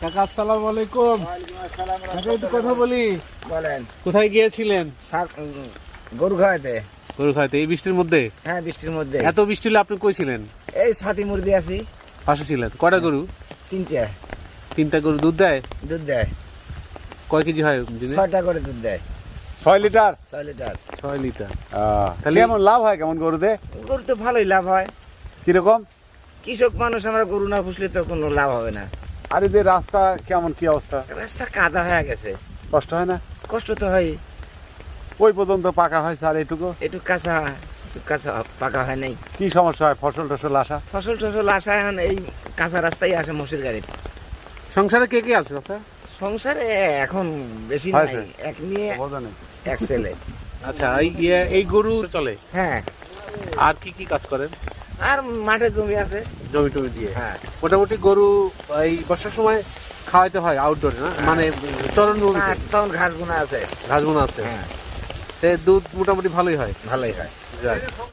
কাকা আসসালামু আলাইকুম। কাকা একটু কথা বলি। বলেন। কোথায় গিয়েছিলেন? গরু খাওয়াতে গরু এই বৃষ্টির মধ্যে? হ্যাঁ বৃষ্টির মধ্যে। এত বৃষ্টি হলে আপনি কইছিলেন এই ছাতি মুরগি আছি পাশে ছিলেন। কয়টা গরু? তিনটে। তিনটা গরু দুধ দেয়? দুধ দেয়। কয় কেজি হয় ছয়টা করে দুধ দেয়। ছয় লিটার? ছয় লিটার। ছয় লিটার। তাহলে কেমন লাভ হয় কেমন গরুতে গরু তো ভালোই লাভ হয়। কীরকম? কৃষক মানুষ আমরা গরু না পুষলে তো কোনো লাভ হবে না। আর এদের রাস্তা কেমন কি অবস্থা? রাস্তা কাদা হয়ে গেছে। কষ্ট হয় না? কষ্ট তো হয়। ওই পর্যন্ত পাকা হয় স্যার এটুকু একটু কাঁচা একটু কাঁচা পাকা হয় নাই। কি সমস্যা হয়? ফসল টসল আসা? ফসল টসল আসা এখন এই কাঁচা রাস্তায় আসে মসির গাড়ি সংসারে কে কে আছে সংসারে এখন বেশি নাই। এক নিয়ে এক ছেলে। আচ্ছা এই ইয়ে এই গরু চলে? হ্যাঁ। আর কি কি কাজ করেন? আর মাঠে জমি আছে। জমি টমি দিয়ে? হ্যাঁ। মোটামুটি গরু এই বর্ষার সময় খাওয়াইতে হয় আউটডোরে না? মানে চরণ আর তখন ঘাস বোনা আছে। ঘাস বোনা আছে? হ্যাঁ। দুধ মোটামুটি ভালোই হয়? ভালোই হয়।